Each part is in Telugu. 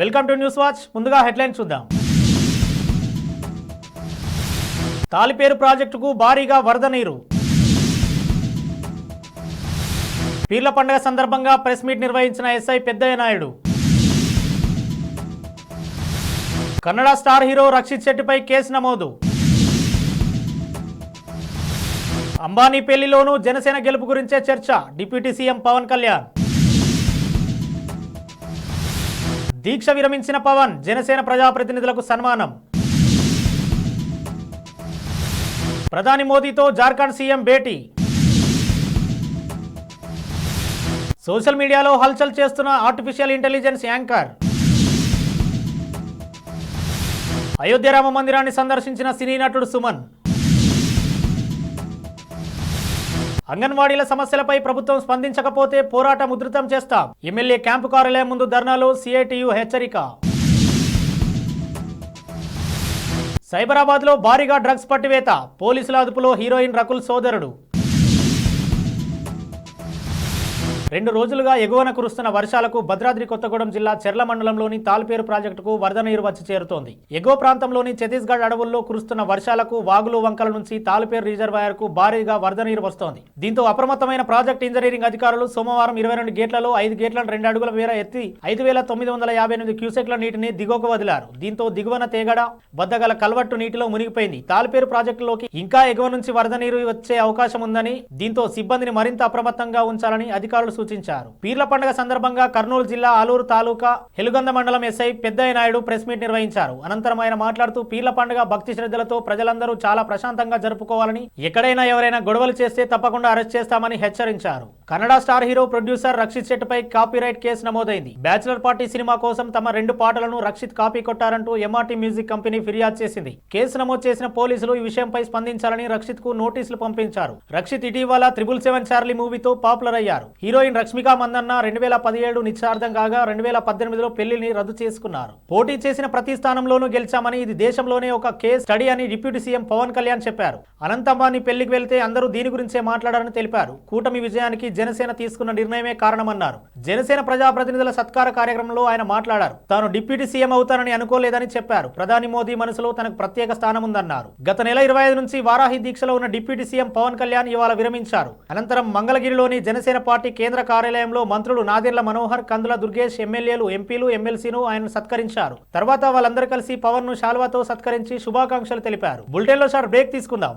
Welcome to news watch. ముందుగా హెడ్లైన్ చూద్దాం. తాలిపేరు ప్రాజెక్టుకు భారీగా వరద నీరు. పీర్ల పండుగ సందర్భంగా ప్రెస్ మీట్ నిర్వహించిన SI Peddayya Naidu. Kannada star hero Rakshit శెట్టిపై case నమోదు. అంబానీ పెళ్ళిలోనూ జనసేన గెలుపు గురించే చర్చ డిప్యూటీ సీఎం పవన్ కళ్యాణ్. దీక్ష విరమించిన పవన్ జనసేన ప్రజాప్రతినిధులకు సన్మానం. ప్రధాని మోదీతో జార్ఖండ్ సీఎం భేటీ. సోషల్ మీడియాలో హల్చల్ చేస్తున్న artificial intelligence anchor. Ayodhya Rama మందిరాన్ని సందర్శించిన సినీ నటుడు సుమన్. అంగన్వాడీల సమస్యలపై ప్రభుత్వం స్పందించకపోతే పోరాటం ఉధృతం చేస్తాం. ఎమ్మెల్యే క్యాంపు కార్యాలయం ముందు ధర్నాలో సిఐటియు హెచ్చరిక. సైబరాబాద్లో భారీగా డ్రగ్స్ పట్టివేత. పోలీసుల అదుపులో హీరోయిన్ రకుల్ సోదరుడు. రెండు రోజులుగా ఎగువన కురుస్తున్న వర్షాలకు భద్రాద్రి కొత్తగూడెం జిల్లా చెర్ల మండలంలోని తాల్పేరు ప్రాజెక్టుకు వరద నీరు వచ్చి చేరుతోంది. ఎగువ ప్రాంతంలోని ఛత్తీస్గఢ్ అడవుల్లో కురుస్తున్న వర్షాలకు వాగులు వంకల నుంచి తాల్పేరు రిజర్వాయర్కు భారీగా వరద నీరు వస్తోంది. దీంతో అప్రమత్తమైన ప్రాజెక్ట్ ఇంజనీరింగ్ అధికారులు సోమవారం ఇరవై రెండు గేట్లలో ఐదు గేట్లను రెండు అడుగుల మేర ఎత్తి ఐదు వేల తొమ్మిది వందల యాభై ఎనిమిది క్యూసెక్ల నీటిని దిగువకు వదిలారు. దీంతో దిగువన తేగడ వద్ద గల కల్వట్టు నీటిలో మునిగిపోయింది. తాల్పేరు ప్రాజెక్టులోకి ఇంకా ఎగువ నుంచి వరద నీరు వచ్చే అవకాశం ఉందని దీంతో సిబ్బందిని మరింత అప్రమత్తంగా ఉంచాలని అధికారులు సూచించారు. పీర్ల పండుగ సందర్భంగా కర్నూలు జిల్లా ఆలూరు తాలూకా హెలుగంద మండలం SI Peddayya Naidu press meet నిర్వహించారు. అనంతరం ఆయన మాట్లాడుతూ పీర్ల పండుగ భక్తి శ్రద్ధలతో ప్రజలందరూ చాలా ప్రశాంతంగా జరుపుకోవాలని ఎక్కడైనా ఎవరైనా గొడవలు చేస్తే తప్పకుండా అరెస్ట్ చేస్తామని హెచ్చరించారు. Kannada star hero producer Rakshit శెట్టిపై copyright case నమోదైంది. బ్యాచిలర్ పార్టీ సినిమా కోసం తమ రెండు పాటలను రక్షిత్ కాపీ కొట్టారంటూ ఎంఆర్టీ మ్యూజిక్ కంపెనీ ఫిర్యాదు చేసింది. కేసు నమోదు చేసిన పోలీసులు ఈ విషయంపై స్పందించాలని రక్షిత్కు నోటీసులు పంపించారు. రక్షిత్ ఇటీవల త్రిబుల్ సెవెన్ చార్లీ మూవీతో పాపులర్ అయ్యారు. హీరోయిన్ రష్మిక మందన్న రెండు వేల పదిహేడు నిశ్చార్థం కాగా రెండు వేల పద్దెనిమిదిలో పెళ్ళిని రద్దు చేసుకున్నారు. పోటీ చేసిన ప్రతి స్థానంలోనూ గెలిచామని ఇది దేశంలోనే ఒక కేస్ స్టడీ అని డిప్యూటీ సీఎం పవన్ కళ్యాణ్ చెప్పారు. అనంత పెళ్ళికి వెళ్తే అందరూ దీని గురించే మాట్లాడారని తెలిపారు. కూటమి విజయానికి జనసేన తీసుకున్న నిర్ణయమే కారణమన్నారు. జనసేన ప్రజాప్రతినిధుల సత్కార కార్యక్రమంలో ఆయన మాట్లాడారు. తాను డిప్యూటీ సీఎం అవుతానని అనుకోలేదని చెప్పారు. ప్రధాని మోదీ మనసులో తనకు ప్రత్యేక స్థానం ఉందన్నారు గత నెల ఇరవై ఐదు నుంచి వారాహి దీక్షలో ఉన్న డిప్యూటీ సీఎం పవన్ కళ్యాణ్ ఇవాళ విరమించారు. అనంతరం మంగళగిరిలోని జనసేన పార్టీ కేంద్ర కార్యాలయంలో మంత్రులు నాదిర్ల మనోహర్ కందుల దుర్గేష్ ఎమ్మెల్యేలు ఎంపీలు ఎమ్మెల్సీను ఆయన సత్కరించారు. తర్వాత వాళ్ళందరూ కలిసి పవన్ను శాల్వాతో సత్కరించి శుభాకాంక్షలు తెలిపారు. బుల్టెన్లో సార్ బ్రేక్ తీసుకుందాం.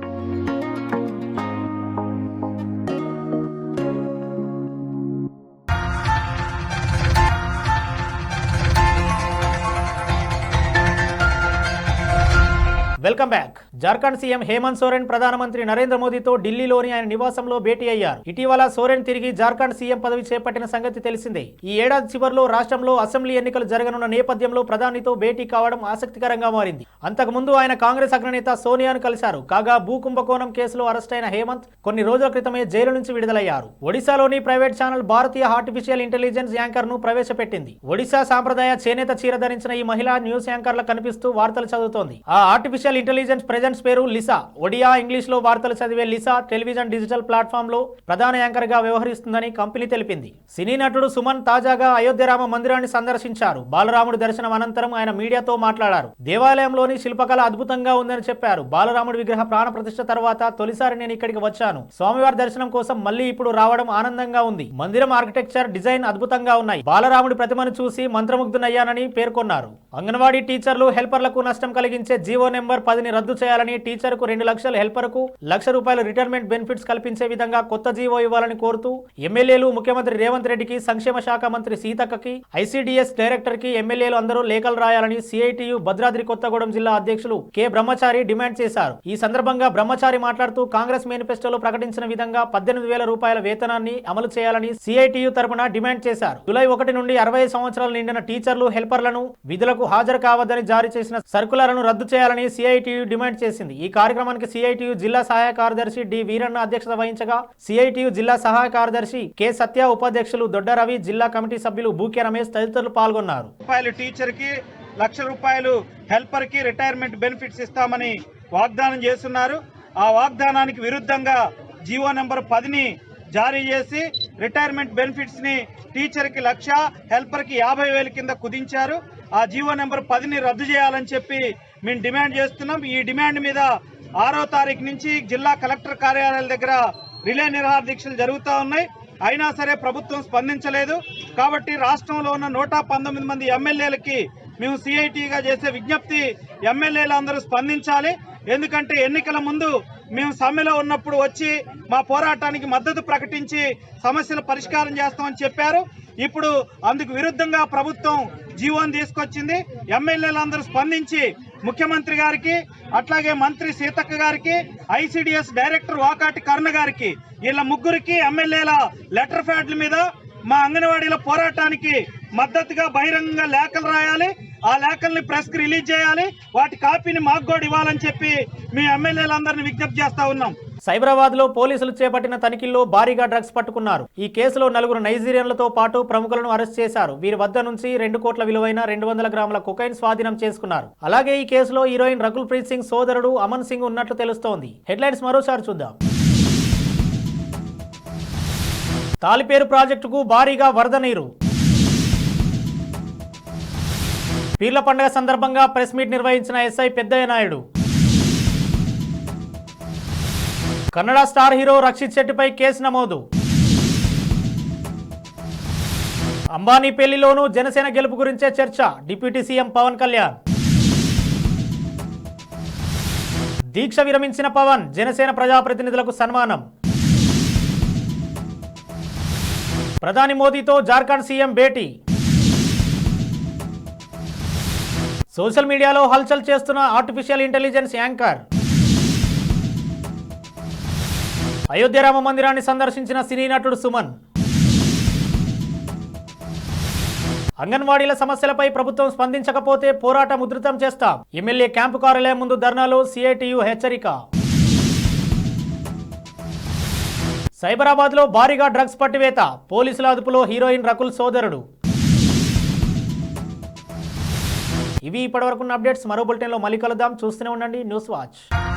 Welcome back. Jharkhand CM Hemant Soren ప్రధానమంత్రి నరేంద్ర మోదీతో ఢిల్లీలోని ఆయన నివాసంలో భేటీ అయ్యారు. ఇటీవల సోరెన్ తిరిగి జార్ఖండ్ సీఎం పదవి చేపట్టిన సంగతి తెలిసిందే. ఈ ఏడాది చివరిలో రాష్ట్రంలో అసెంబ్లీ ఎన్నికలు జరగనున్న నేపథ్యంలో ప్రధానితో భేటీ కావడం ఆసక్తికరంగా మారింది. అంతకుముందు ఆయన కాంగ్రెస్ అగ్రనేత సోనియాను కలిశారు. కాగా భూ కుంభకోణం కేసులో అరెస్ట్ అయిన హేమంత్ కొన్ని రోజుల క్రితమే జైలు నుంచి విడుదలయ్యారు. ఒడిశాలోని ప్రైవేట్ ఛానల్ భారతీయ ఆర్టిఫిషియల్ ఇంటెలిజెన్స్ యాంకర్ను ప్రవేశపెట్టింది. ఒడిశా సాంప్రదాయ చేనేత చీర ధరించిన ఈ మహిళ న్యూస్ యాంకర్ల కనిపిస్తూ వార్తలు చదువుతోంది. ఆ ఆర్టిఫిషియల్ ఇంటెలిజెన్స్ ప్రెజెంట్స్ పేరు లిసా ఒడియా ఇంగ్లీష్లో వార్తలు చదివే లిసా టెలివిజన్ డిజిటల్ ప్లాట్ఫామ్లో ప్రధాన యాంకర్గా వ్యవహరిస్తుందని కంపెనీ తెలిపింది. సినీ నటుడు సుమన్ తాజాగా అయోధ్యరామ మందిరాన్ని సందర్శించారు. బాలరాముడి దర్శనం అనంతరం ఆయన మీడియాతో మాట్లాడారు. దేవాలయంలోని శిల్పకళ అద్భుతంగా ఉందని చెప్పారు. బాలరాముడి విగ్రహ ప్రాణ ప్రతిష్ఠ తర్వాత తొలిసారి నేను ఇక్కడికి వచ్చాను. స్వామివారి దర్శనం కోసం మళ్ళీ ఇప్పుడు రావడం ఆనందంగా ఉంది. మందిరం ఆర్కిటెక్చర్ డిజైన్ అద్భుతంగా ఉన్నాయి. బాలరాముడి ప్రతిమను చూసి మంత్రముగ్ధునయ్యానని పేర్కొన్నారు. అంగన్వాడీ టీచర్లు హెల్పర్లకు నష్టం కలిగించే జీవో నెంబర్ పదిని రద్దు చేయాలని టీచర్కు రెండు లక్షలు హెల్పర్కు లక్ష రూపాయల రిటైర్మెంట్ బెనిఫిట్స్ కల్పించే విధంగా కొత్త జీవో ఇవ్వాలని కోరుతూ ఎమ్మెల్యేలు ముఖ్యమంత్రి రేవంత్ రెడ్డికి సంక్షేమ శాఖ మంత్రి సీతక్కకి ఐసీడీఎస్ డైరెక్టర్కి ఎమ్మెల్యేలు అందరూ లేఖలు రాయాలని సిఐటియు భద్రాద్రి కొత్తగూడెం జిల్లా అధ్యక్షులు కె. బ్రహ్మచారి డిమాండ్ చేశారు. ఈ సందర్భంగా బ్రహ్మచారి మాట్లాడుతూ కాంగ్రెస్ మేనిఫెస్టోలో ప్రకటించిన విధంగా పద్దెనిమిది వేల రూపాయల వేతనాన్ని అమలు చేయాలని సిఐటియు తరపున డిమాండ్ చేశారు. జూలై ఒకటి నుండి అరవై సంవత్సరాలు నిండిన టీచర్లు హెల్పర్లను విధులకు హాజరు కావద్దని జారీ చేసిన సర్కులర్ను రద్దు చేయాలని సిఐటియు డిమాండ్ చేసింది. ఈ కార్యక్రమానికి సిఐటియు జిల్లా సహాయ కార్యదర్శి డి వీరన్న అధ్యక్షత వహించగా సిఐటియు జిల్లా సహాయ కార్యదర్శి కె సత్య ఉపాధ్యక్షులు దొడ్డ రవి జిల్లా కమిటీ సభ్యులు బూకే రమేష్ తదితరులు పాల్గొన్నారు. రూపాయలు టీచర్కి లక్ష రూపాయలు హెల్పర్కి రిటైర్మెంట్ బెనిఫిట్స్ ఇస్తామని వాగ్దానం చేస్తున్నారు. ఆ వాగ్దానానికి విరుద్ధంగా జీవో నెంబర్ పదిని జారీ చేసి రిటైర్మెంట్ బెనిఫిట్స్ని టీచర్కి లక్ష హెల్పర్కి యాభై వేల కింద కుదించారు. ఆ జీవో నెంబర్ పదిని రద్దు చేయాలని చెప్పి మేము డిమాండ్ చేస్తున్నాం. ఈ డిమాండ్ మీద ఆరో తారీఖు నుంచి జిల్లా కలెక్టర్ కార్యాలయాల దగ్గర రిలే నిరహార దీక్షలు జరుగుతూ ఉన్నాయి. అయినా సరే ప్రభుత్వం స్పందించలేదు. కాబట్టి రాష్ట్రంలో ఉన్న నూట పంతొమ్మిది మంది ఎమ్మెల్యేలకి మేము సిఐటిగా చేసే విజ్ఞప్తి ఎమ్మెల్యేలు అందరూ స్పందించాలి. ఎందుకంటే ఎన్నికల ముందు మేము సమ్మెలో ఉన్నప్పుడు వచ్చి మా పోరాటానికి మద్దతు ప్రకటించి సమస్యలు పరిష్కారం చేస్తామని చెప్పారు. ఇప్పుడు అందుకు విరుద్ధంగా ప్రభుత్వం జీవోని తీసుకొచ్చింది. ఎమ్మెల్యేలందరూ స్పందించి ముఖ్యమంత్రి గారికి అట్లాగే మంత్రి సీతక్క గారికి ఐసిడిఎస్ డైరెక్టర్ వాకాటి కర్ణ గారికి వీళ్ళ ముగ్గురికి ఎమ్మెల్యేల లెటర్ ప్యాడ్ల మీద మా అంగన్వాడీల పోరాటానికి మద్దతుగా బహిరంగంగా లేఖలు రాయాలి. ఆ లేఖల్ని ప్రెస్కి రిలీజ్ చేయాలి. వాటి కాపీని మాకు కూడా ఇవ్వాలని చెప్పి మీ ఎమ్మెల్యేలందరినీ విజ్ఞప్తి చేస్తా ఉన్నాం. సైబరాబాద్లో పోలీసులు చేపట్టిన తనిఖీల్లో భారీగా డ్రగ్స్ పట్టుకున్నారు. ఈ కేసులో నలుగురు నైజీరియన్లతో పాటు ప్రముఖులను అరెస్ట్ చేశారు. వీరి వద్ద నుంచి రెండు కోట్ల విలువైన రెండు వందల గ్రాముల కొకైన్ స్వాధీనం చేసుకున్నారు. అలాగే ఈ కేసులో హీరోయిన్ రకుల్ ప్రీత్ సింగ్ సోదరుడు అమన్ సింగ్ ఉన్నట్లు తెలుస్తోంది. హెడ్లైన్స్ మరోసారి చూద్దాం. తాలిపేరు ప్రాజెక్టుకు భారీగా వరద నీరు. పీర్ల పండుగ సందర్భంగా ప్రెస్ మీట్ నిర్వహించిన SI Peddayya Naidu. Kannada star hero Rakshit శెట్టిపై case నమోదు. అంబానీ పెళ్ళిలోనూ జనసేన గెలుపు గురించే చర్చ డిప్యూటీ సీఎం పవన్ కళ్యాణ్. దీక్ష విరమించిన పవన్ జనసేన ప్రజాప్రతినిధులకు సన్మానం. ప్రధాని మోదీతో జార్ఖండ్ సీఎం భేటీ. సోషల్ మీడియాలో హల్చల్ చేస్తున్న artificial intelligence anchor. Ayodhya Rama మందిరాన్ని సందర్శించిన సినీ నటుడు సుమన్. అంగన్వాడీల సమస్యలపై ప్రభుత్వం స్పందించకపోతే పోరాటం ఉధృతం చేస్తాం. ఎమ్మెల్యే క్యాంపు కార్యాలయం ముందు ధర్నాలో సిఐటియు హెచ్చరిక. సైబరాబాద్లో భారీగా డ్రగ్స్ పట్టివేత. పోలీసుల అదుపులో హీరోయిన్ రకుల్ సోదరుడు. ఇవి ఇప్పటివరకున్న అప్డేట్స్ మరో బులెటిన్లో మళ్ళీ కలుద్దాం. చూస్తూనే ఉండండి. News watch.